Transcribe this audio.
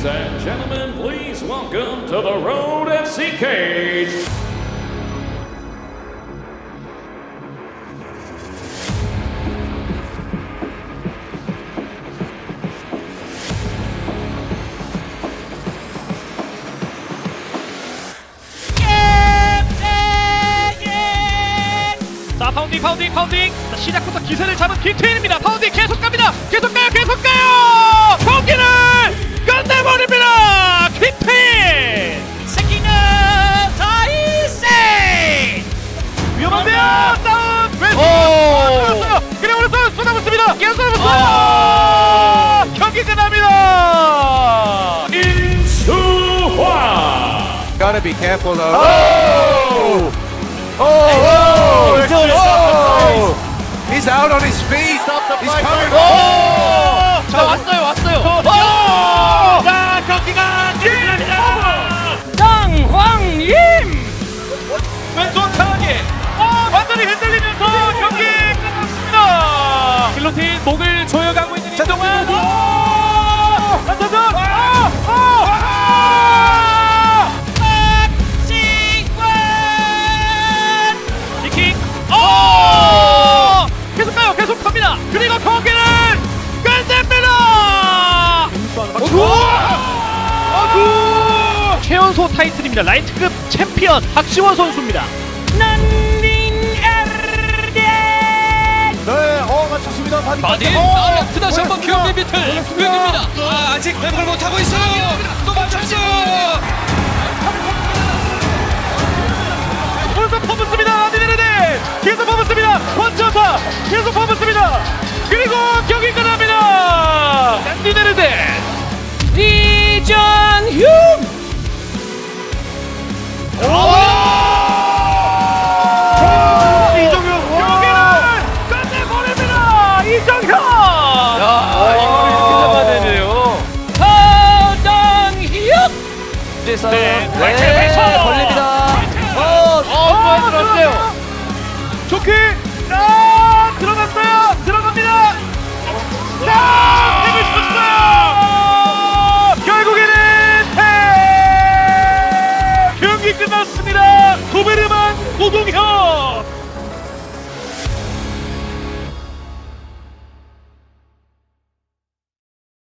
Ladies and gentlemen, please welcome to the Road FC Cage. 자 파운딩 파운딩 파운딩 자, 시작부터 기세를 잡은 김태인입니다 파운딩 계속 갑니다 계속 가요 계속 가요 Gotta be careful though. Oh! Oh! Oh! oh. He's out on his feet. He's coming. Oh! 자 왔어요 왔어요 자 경기가 끝납니다 장황임 왼손 강하게 어, 완전히 흔들리면서 경기 끝났습니다 길로틴 목을 조여가고 최연소 타이틀입니다. 라이트급 챔피언 박지원 선수입니다. 네, 어, 맞췄습니다. 바디 바디 어! 다시 한번 기업리 비틀. 기업입니다. 아, 아직 회복을 못하고 있어요. 또 맞췄어요. 계속 퍼붓습니다. 아디네르데. 계속 퍼붓습니다. 원천사. 계속 퍼붓 네, 네, 걸립니다. 어, 어, 들어왔어요. 좋게, 아, 들어갔어요. 들어갑니다. 자, 힘을 쳤어요. 결국에는 패. 경기 끝났습니다. 도베르만 고동현